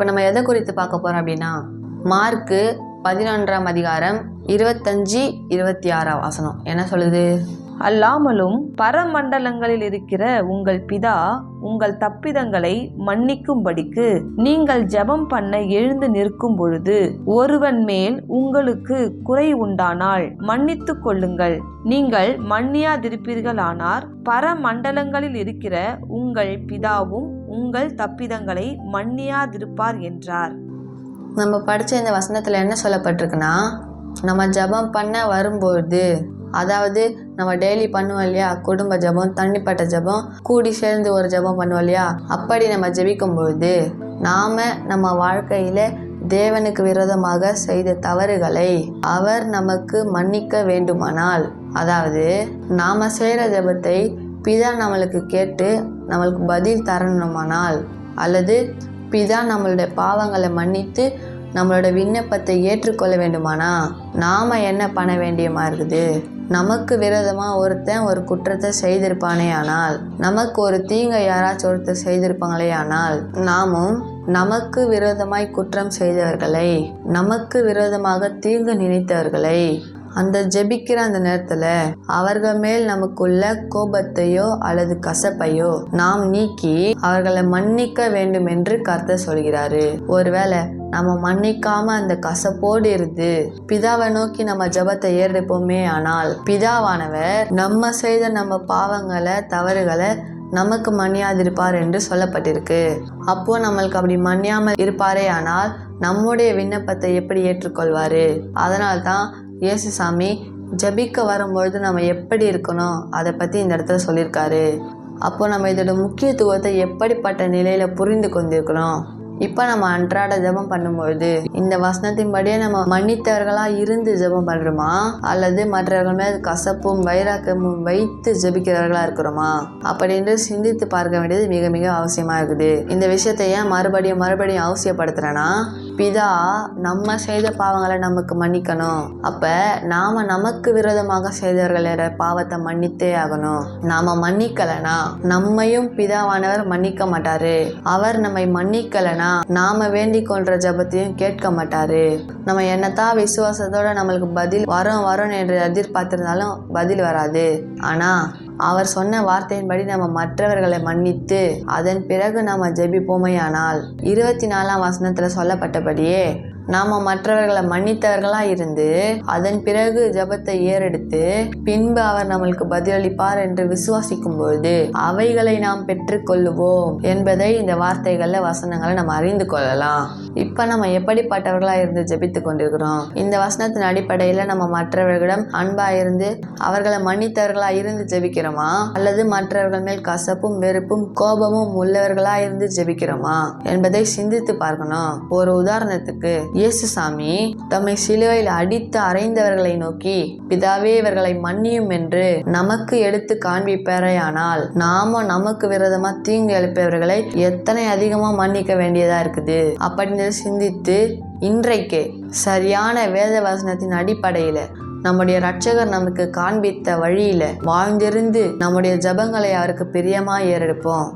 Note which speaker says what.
Speaker 1: இப்போ நம்ம எதை குறித்து பார்க்க போகிறோம் அப்படின்னா மார்க்கு பதினொன்றாம் அதிகாரம் இருபத்தஞ்சி இருபத்தி ஆறாம் வாசனம். என்ன சொல்லுது?
Speaker 2: அல்லாமலும் பரமண்டலங்களில் இருக்கிற உங்கள் பிதா உங்கள் தப்பிதங்களை மன்னிக்கும்படிக்கு நீங்கள் ஜெபம் பண்ண எழுந்து நிற்கும் பொழுது ஒருவன் மேல் உங்களுக்கு குறை உண்டானால் மன்னித்துக் கொள்ளுங்கள். நீங்கள் மன்னியாதிருப்பீர்களானார் பரமண்டலங்களில் இருக்கிற உங்கள் பிதாவும் உங்கள் தப்பிதங்களை மன்னியாதிருப்பார் என்றார்.
Speaker 1: நம்ம படித்த இந்த வசனத்தில் என்ன சொல்லப்பட்டிருக்குன்னா நம்ம ஜெபம் பண்ண வரும்பொழுது அதாவது நம்ம டெய்லி பண்ணுவோம் இல்லையா குடும்ப ஜெபம் தண்ணிப்பட்ட ஜெபம் கூடி சேர்ந்து ஒரு ஜெபம் பண்ணுவோம் இல்லையா அப்படி நம்ம ஜபிக்கும்பொழுது நாம் நம்ம வாழ்க்கையில் தேவனுக்கு விரோதமாக செய்த தவறுகளை அவர் நமக்கு மன்னிக்க வேண்டுமானால் அதாவது நாம செய்கிற ஜெபத்தை பிதா நம்மளுக்கு கேட்டு நம்மளுக்கு பதில் தரணுமானால் அல்லது பிதா நம்மளுடைய பாவங்களை மன்னித்து நம்மளோட விண்ணப்பத்தை ஏற்றுக்கொள்ள வேண்டுமானா நாம் என்ன பண்ண வேண்டியமா இருக்குது? நமக்கு விரோதமாக ஒருத்தன் ஒரு குற்றத்தை செய்திருப்பானே ஆனால் நமக்கு ஒரு தீங்கை யாராச்சும் ஒருத்தர் செய்திருப்பாங்களே ஆனால் நாமும் நமக்கு விரோதமாய் குற்றம் செய்தவர்களை நமக்கு விரோதமாக தீங்கு நினைத்தவர்களை அந்த ஜெபிக்கிற அந்த நேரத்துல அவர்கள் மேல் நமக்குள்ள கோபத்தையோ அல்லது கசப்பையோ நாம் நீக்கி அவர்களை மன்னிக்க வேண்டும் என்று கர்த்தர் சொல்கிறாரு. ஒருவேளை நம்ம மன்னிக்காம அந்த கசப்போடு இருந்து பிதாவை நோக்கி நம்ம ஜெபத்தை ஏறெடுப்போமே ஆனால் பிதாவானவர் நம்ம செய்த நம்ம பாவங்களை தவறுகளை நமக்கு மன்னியாதிருப்பார் என்று சொல்லப்பட்டிருக்கு. அப்போ நம்மளுக்கு அப்படி மன்னியாமல் இருப்பாரே ஆனால் நம்முடைய விண்ணப்பத்தை எப்படி ஏற்றுக்கொள்வாரு? அதனால்தான் இயேசு சாமி ஜபிக்க வரும்பொழுது நம்ம எப்படி இருக்கணும்? அதை பற்றி இந்த இடத்துல சொல்லியிருக்காரு. அப்போ நம்ம இதோட முக்கியத்துவத்தை எப்படிப்பட்ட நிலையில் புரிந்து கொண்டிருக்கிறோம் இப்போ நம்ம அன்றாட ஜெபம் பண்ணும்பொழுது இந்த வசனத்தின்படியே நம்ம மன்னித்தவர்களா இருந்து ஜெபம் பண்றோமா? அல்லது மற்றவர்கள் மேல் கசப்பும் வைராக்கமும் வைத்து ஜெபிக்கிறவர்களா இருக்கிறோமா? அப்படின்னு சிந்தித்து பார்க்க வேண்டியது மிக மிக அவசியமா இருக்குது. இந்த விஷயத்தை ஏன் மறுபடியும் மறுபடியும் அவசியப்படுத்துறேன்னா பிதா நம்ம செய்த பாவங்களை நமக்கு மன்னிக்கணும். அப்ப நாம நமக்கு விரோதமாக செய்தவர்களோட பாவத்தை மன்னித்தே ஆகணும். நாம மன்னிக்கலனா நம்மையும் பிதாவானவர் மன்னிக்க மாட்டாரு. அவர் நம்மை மன்னிக்கலனா நாம வேண்டிக் கொள்ற ஜபத்தையும் கேட்க மாட்டாரு. நம்ம என்னத்தான் விசுவாசத்தோட நம்மளுக்கு பதில் வரும் வரும் என்று எதிர்பார்த்திருந்தாலும் பதில் வராது. ஆனா அவர் சொன்ன வார்த்தையின்படி நம்ம மற்றவர்களை மன்னித்து அதன் பிறகு நாம ஜெபிப்போமையானால். இருபத்தி நாலாம் வசனத்துல சொல்லப்பட்டபடியே நாம மற்றவர்களை மன்னித்தவர்களா இருந்து அதன் பிறகு ஜெபத்தை ஏறெடுத்து பின்பு அவர் நம்மளுக்கு பதிலளிப்பார் என்று விசுவாசிக்கும் பொழுது அவைகளை நாம் பெற்றுக்கொள்ளுவோம் என்பதை இந்த வார்த்தைகள்ல வசனங்களை நம்ம அறிந்து கொள்ளலாம். இப்ப நம்ம எப்படிப்பட்டவர்களா இருந்து ஜெபித்து கொண்டிருக்கிறோம்? இந்த வசனத்தின் அடிப்படையில நம்ம மற்றவர்களிடம் அன்பா இருந்து அவர்களை மன்னித்தவர்களா இருந்து ஜெபிக்கிறோமா? அல்லது மற்றவர்கள் மேல் கசப்பும் வெறுப்பும் கோபமும் உள்ளவர்களா இருந்து ஜெபிக்கிறோமா? என்பதை சிந்தித்து பார்க்கணும். ஒரு உதாரணத்துக்கு இயேசு சாமி தம்மை சிலுவையில் அடித்து அறைந்தவர்களை நோக்கி பிதாவே இவர்களை மன்னியும் என்று நமக்கு எடுத்து காண்பிப்பாரையானால் நாம நமக்கு விரதமா தீங்கு எழுப்பியவர்களை எத்தனை அதிகமா மன்னிக்க வேண்டியதா இருக்குது? அப்படின்னு சிந்தித்து இன்றைக்கு சரியான வேத வசனத்தின் அடிப்படையில நம்முடைய ரட்சகர் நமக்கு காண்பித்த வழியில வாழ்ந்திருந்து நம்முடைய ஜபங்களை அவருக்கு பிரியமா ஏறெடுப்போம்.